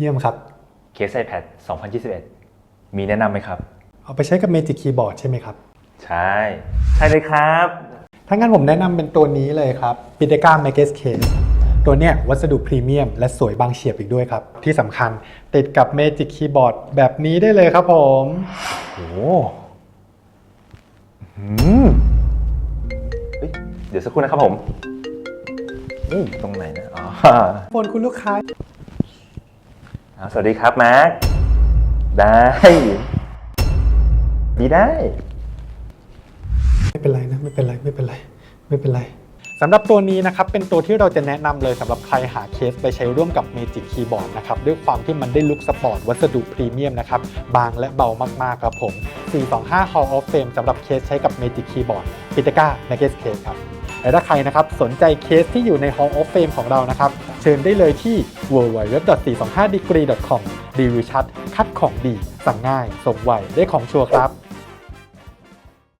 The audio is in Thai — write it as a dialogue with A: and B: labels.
A: เยี่ยมครับ
B: เคส iPad 2021 มีแนะนำไหมครับ
A: เอาไปใช้กับ Magic Keyboard ใช่ไหมครับ
B: ใช่ ใช่เลยครับ
A: ถ้างั้นผมแนะนำเป็นตัวนี้เลยครับ p i t e g a Magus Case ตัวเนี้ยวัสดุพรีเมียมและสวยบางเฉียบอีกด้วยครับ ที่สำคัญติดกับ Magic Keyboard แบบนี้ได้เลยครับผม
B: โอ้โหอืมเฮ้ยเดี๋ยวสักครู่นะครับผมนี่ตรงไหนนะอ๋อ
A: โฟนคุณลูกค้า
B: อ่า สวัสดีครับมาร์คได้ ดีได้
A: ไม่เป็นไรนะไม่เป็นไรไม่เป็นไรไม่เป็นไรสำหรับตัวนี้นะครับเป็นตัวที่เราจะแนะนำเลยสำหรับใครหาเคสไปใช้ร่วมกับ Magic Keyboard นะครับด้วยความที่มันได้ลุคสปอร์ตวัสดุพรีเมียมนะครับบางและเบามากๆครับผม 425 Hall of Fame สำหรับเคสใช้กับ Magic Keyboard p i t e g a Magus Case ครับและถ้าใครนะครับสนใจเคสที่อยู่ใน Hall of Fame ของเรานะครับ เชิญได้เลยที่ www.425degree.com รีวิวชัด คัดของดี สั่งง่ายส่งไวได้ของชัวร์ครับ